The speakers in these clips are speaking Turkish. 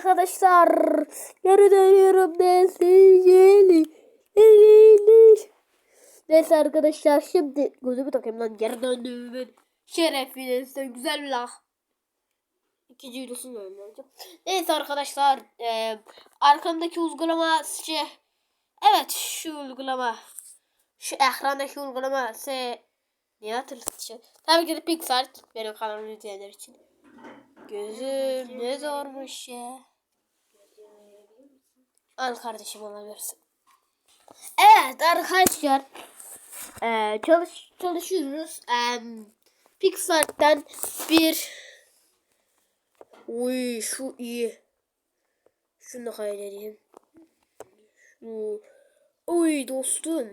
arkadaşlar. Geri dönüyorum ben sevgili. Neyse arkadaşlar şimdi gözümü takayım lan geri döndüm. Şerefine sen güzel bir lah. İkinci videosunu yayınlayacağım. Neyse arkadaşlar e, arkamdaki uygulama şey evet şu uygulama şu ekrandaki uygulama se ne hatırlatacağım. Tabii ki de Pixart benim kanalımı izleyenler için. Gözüm ne zormuş ya. Al kardeşim alabilirsin. Evet arkadaşlar eee, çalış çalışıyoruz. Eee Pixar'dan bir Uy şu iyi. Şunu kaydedeyim. Şu Uy dostum.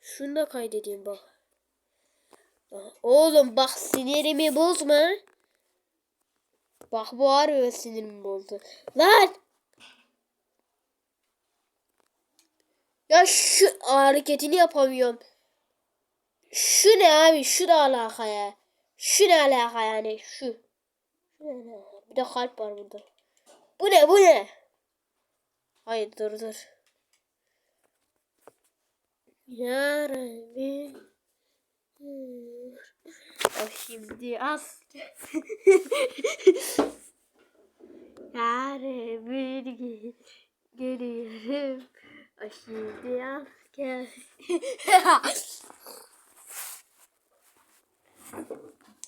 Şunu da kaydedeyim bak. Oğlum bak sinirimi bozma. Bak bu harbi sinirimi bozdu. Lan! Ya şu hareketini yapamıyorum. Şu ne abi? Şu da alaka ya. Şu ne alaka yani? Şu. Ne? Bir de kalp var burada. Bu ne? Bu ne? Hayır dur dur. Ya Rabbi. O şimdi az. Gün geliyorum. Şimdi asker.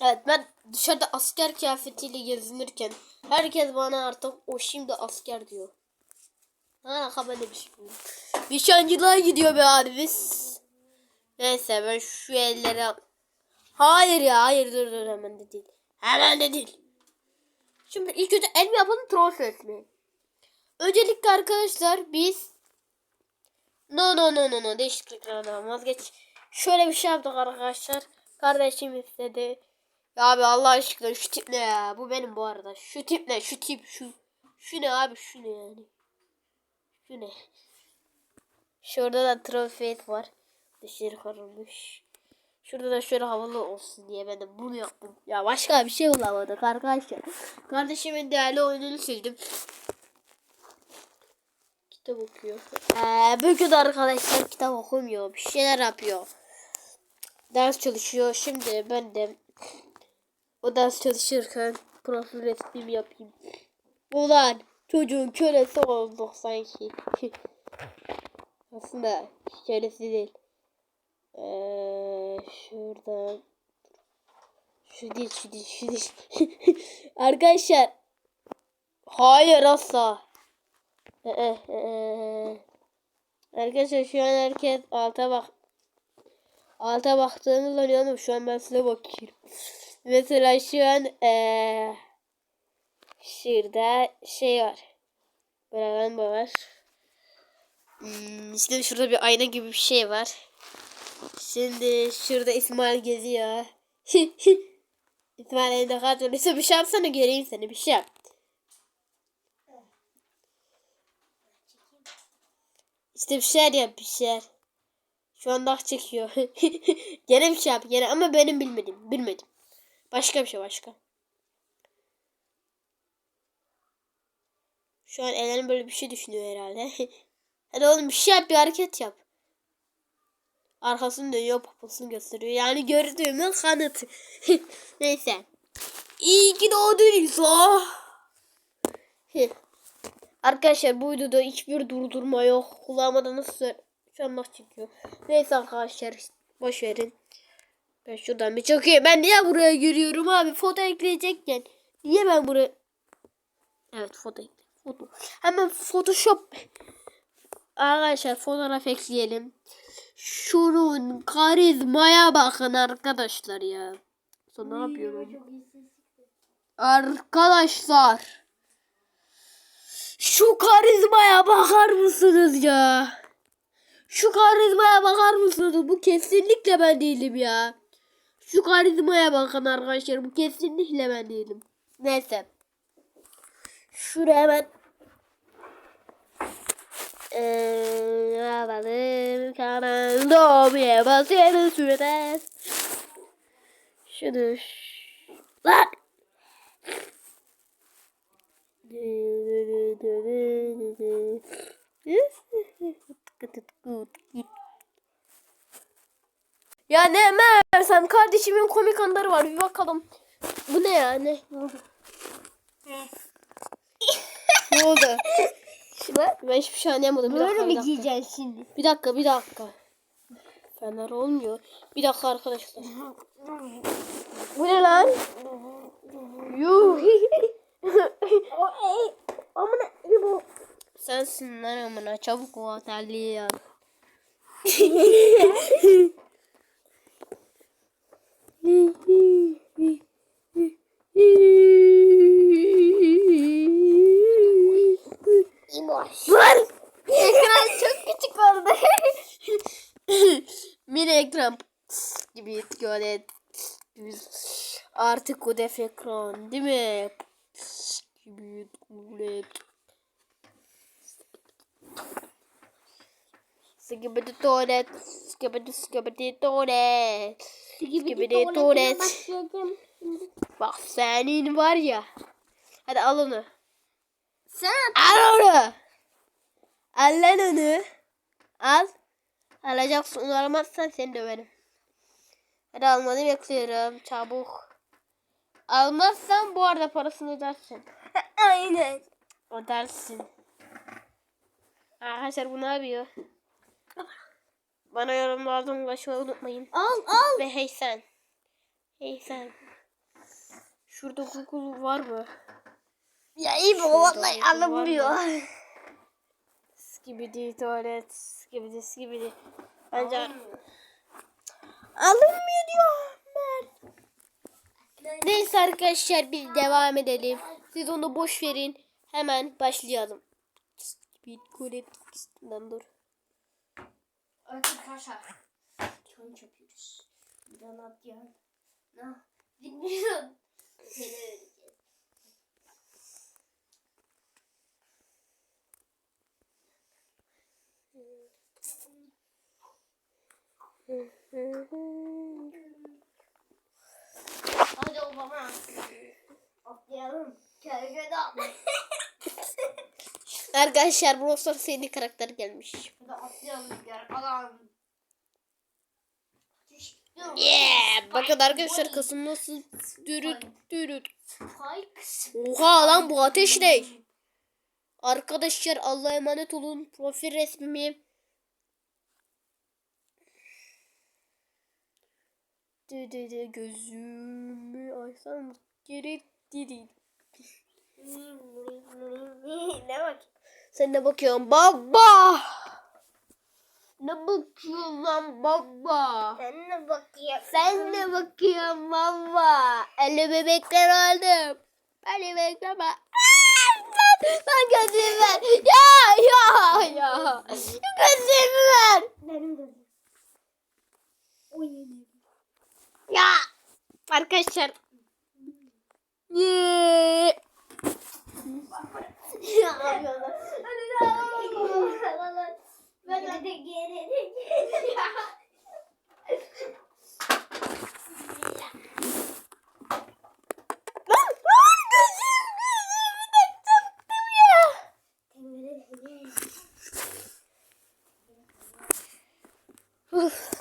evet ben dışarıda asker kıyafetiyle gezinirken herkes bana artık o şimdi asker diyor. Ha böyle bir. Nişancılığa gidiyor be abi biz. Neyse ben şu elleri Hayır ya hayır dur dur hemen de değil. Hemen de değil. Şimdi ilk önce el mi yapalım troll mi? Öncelikle arkadaşlar biz No no no no no değişikliklerden vazgeç. Şöyle bir şey yaptık arkadaşlar. Kardeşim istedi. Ya abi Allah aşkına şu tip ne ya? Bu benim bu arada. Şu tip ne? Şu tip şu. Şu ne abi şu ne yani? Şu ne? Şurada da trofet var. Dışarı karılmış. Şurada da şöyle havalı olsun diye ben de bunu yaptım. Ya başka bir şey bulamadık arkadaşlar. Kardeşimin değerli oyununu sildim. Kitap okuyor. Ee, bugün arkadaşlar kitap okumuyor. Bir şeyler yapıyor. Ders çalışıyor. Şimdi ben de o ders çalışırken profil resmimi yapayım. Ulan çocuğun kölesi olduk sanki. Aslında kölesi değil. Ee, şuradan şu değil şu değil şu değil. Arkadaşlar hayır asla. Ee, e, e. Arkadaşlar şu an herkes alta bak. Alta baktığını sanıyor ama şu an ben size bakıyorum. Mesela şu an ee, şurada şey var. Böyle lamba var. Hmm, işte şurada bir ayna gibi bir şey var. Şimdi şurada İsmail geziyor. İsmail elinde karton. Neyse bir şey yapsana göreyim seni bir şey yap. İşte bir şeyler yap bir şeyler. Şu an dak çekiyor. gene bir şey yap gene ama benim bilmedim. Bilmedim. Başka bir şey başka. Şu an Elen böyle bir şey düşünüyor herhalde. Hadi oğlum bir şey yap bir hareket yap. Arkasını dönüyor poposunu gösteriyor. Yani gördüğümün kanıtı. Neyse. İyi ki doğdun İso. Arkadaşlar bu videoda hiçbir durdurma yok. Kulağıma da nasıl şu an bak çekiyor. Neyse arkadaşlar boş verin. Ben şuradan bir çakayım. Ben niye buraya giriyorum abi? Foto ekleyecekken. Niye ben buraya... Evet foto. Foto. Hemen Photoshop. Arkadaşlar fotoğraf ekleyelim. Şunun karizmaya bakın arkadaşlar ya. Sonra ne yapıyorum? Arkadaşlar. Şu karizmaya bakar mısınız ya? Şu karizmaya bakar mısınız? Bu kesinlikle ben değilim ya. Şu karizmaya bakın arkadaşlar. Bu kesinlikle ben değilim. Neyse. Şuraya hemen Eee yapalım kanan doğmaya basıyoruz. Şunu lan. Ya ne meğersem kardeşimin komik anları var bir bakalım. Bu ne ya ne? ne oldu? Şuna ben hiçbir şey anlayamadım. Bir Böyle dakika, mi bir dakika. giyeceksin şimdi? Bir dakika bir dakika. Fener olmuyor. Bir dakika arkadaşlar. Bu ne lan? Sensin lan amına çabuk o terliği ya. İmoş. Var. Ekran çok küçük oldu. Mini ekran gibi böyle artık o def ekran değil mi? gibi Skibidi tuvalet, skibidi skibidi tuvalet, skibidi tuvalet. Bak senin var ya. Hadi al onu. Sen Al onu. Al lan onu. Al. Alacaksın. Onu alamazsan seni döverim. Hadi almanı bekliyorum. Çabuk. Almazsan bu arada parasını ödersin. Aynen. Ödersin. Arkadaşlar bu ne yapıyor? Bana yorumlarda ulaşmayı unutmayın. Al al. Ve hey sen. Hey sen. Şurada Google var mı? Ya iyi bu vallahi alınmıyor. mı? Skibidi tuvalet. Skibidi skibidi. Bence alınmıyor diyor. Mert. Neyse arkadaşlar biz devam edelim. Siz onu boş verin. Hemen başlayalım. Tuvalet. Lan dur. Arkadaşlar. Challenge yapıyoruz. Bir tane at ya. Ne? Bilmiyorum. Seni öğreteceğiz. Hadi o baba. Atlayalım. Kergede atlayalım. Arkadaşlar Brawl Stars yeni karakter gelmiş. Hadi atlayalım. Yeah! Bakın arkadaşlar kasım nasıl dürüt dürüt. Oha lan bu ateş ne? Arkadaşlar Allah'a emanet olun. Profil resmimi de de gözümü açsam gerek değil. ne bak? Sen ne bakıyorsun baba? Ne bakıyorsun lan baba? Sen ne bakıyorsun? Sen ne bakıyorsun baba? Eli bebekler aldım. Eli bebekler bak. Ben gözümü ver. Ya ya ya. Gözümü ver. Benim gözüm. O yeni. Ya. Arkadaşlar. Yeah. Ya Hadi daha Ben geri de. Uf.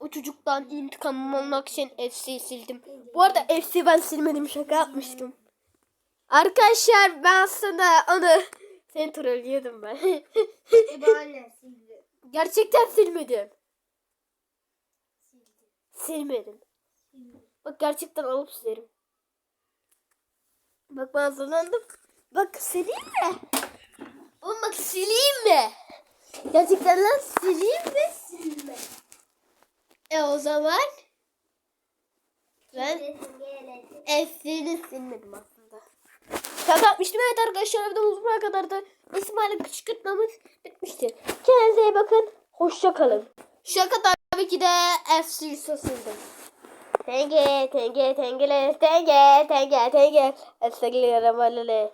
O çocuktan intikamımı almak için FC'yi sildim. Bu arada FC ben silmedim şaka yapmıştım. Arkadaşlar ben aslında onu seni trollüyordum ben. İbane sildi. Gerçekten silmedim. Silmedim. Bak gerçekten alıp silerim. Bak ben hazırlandım. Bak sileyim mi? Oğlum bak sileyim mi? Gerçekten lan sileyim mi? Silme. E o zaman ben. Efsini silmedim aslında. Şaka yapmıştım evet arkadaşlar videomuz buraya kadar da İsmail'e kışkırtmamız bitmiştir. Kendinize iyi bakın. Hoşça kalın. Şaka tabii ki de FC sildim. Tenge, tenge, tengele, tenge, tenge, tenge. Estegli ramalele.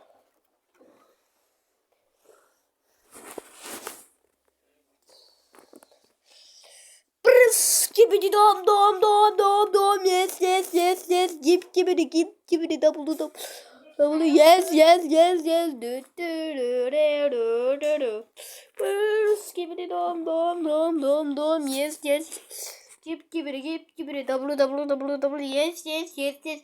Gibi dom dom dom dom dom yes yes yes yes gip gibi gip gibi double double double yes yes yes yes do do do do do Brıs gibi de dom dom dom dom dom yes yes Skip gibiri gip gibiri double double double double yes yes yes yes.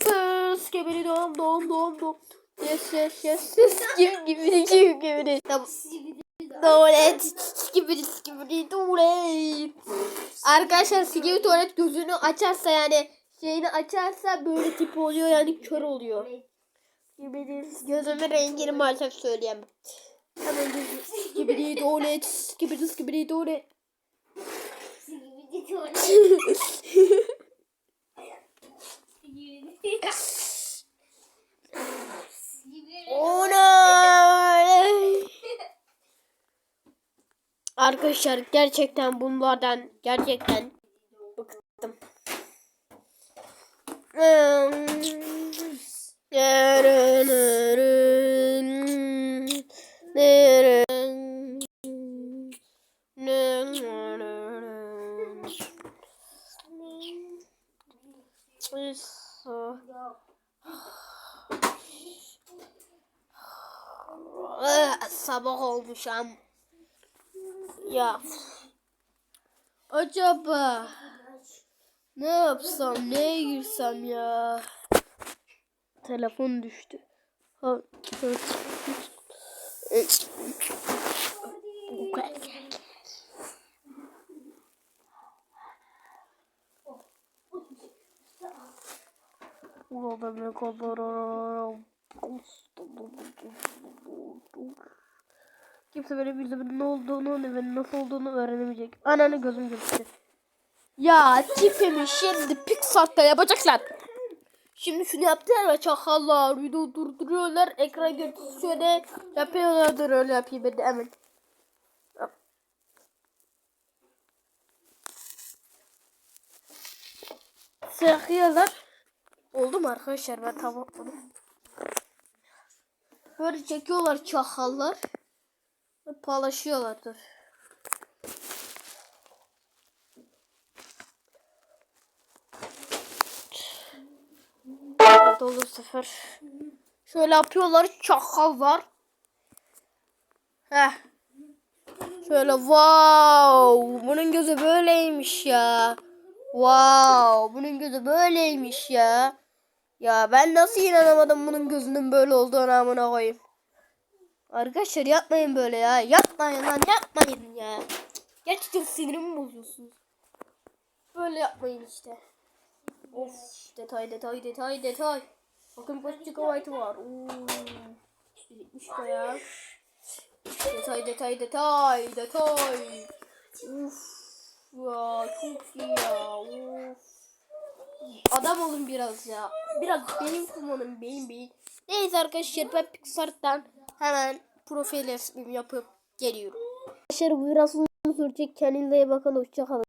Pıs gibiri dom dom dom dom. Yes yes yes yes. Skip gibiri skip gibiri. Double. Tuvalet. Skibidi skibidi tuvalet. Arkadaşlar skibidi tuvalet gözünü açarsa yani şeyini açarsa böyle tip oluyor yani kör oluyor. Skibidi gözümün rengini maalesef söyleyemem. Hemen gözü. Skibidi tuvalet. Skibidi skibidi tuvalet. Arkadaşlar gerçekten bunlardan gerçekten bıktım. Sabah olmuş am. Ya. Acaba ne yapsam, neye girsem ya? Telefon düştü. Ha, evet. Ulan ne kadar Kimse benim yüzümün ne olduğunu benim nasıl olduğunu öğrenemeyecek. Ananı gözüm gözüktü. Ya tipimi şimdi Pixar'da yapacaklar. Şimdi şunu yaptılar ya çakallar video durduruyorlar ekran görüntüsü şöyle yapıyorlardır öyle yapayım ben de hemen. Sıkıyorlar. Oldu mu arkadaşlar ben tamamladım. Böyle çekiyorlar çakallar. Ve paylaşıyorlardır. Evet olur sefer. Şöyle yapıyorlar çakallar. Heh. Şöyle wow. Bunun gözü böyleymiş ya. Wow. Bunun gözü böyleymiş ya. Ya ben nasıl inanamadım bunun gözünün böyle olduğunu amına koyayım. Arkadaşlar yapmayın böyle ya. Yapmayın lan yapmayın ya. Gerçekten sinirimi bozuyorsunuz. Böyle yapmayın işte. Of detay detay detay detay. Bakın kaç GB var. Oo. Birikmiş bayağı. Detay detay detay detay. Uf. Ya çok iyi ya. Of. Adam olun biraz ya. Biraz beyin kullanın beyin beyin. Neyse arkadaşlar ben Pixar'dan hemen profil resmimi yapıp geliyorum. Arkadaşlar bu biraz uzun sürecek. Kendinize iyi bakın. Hoşçakalın.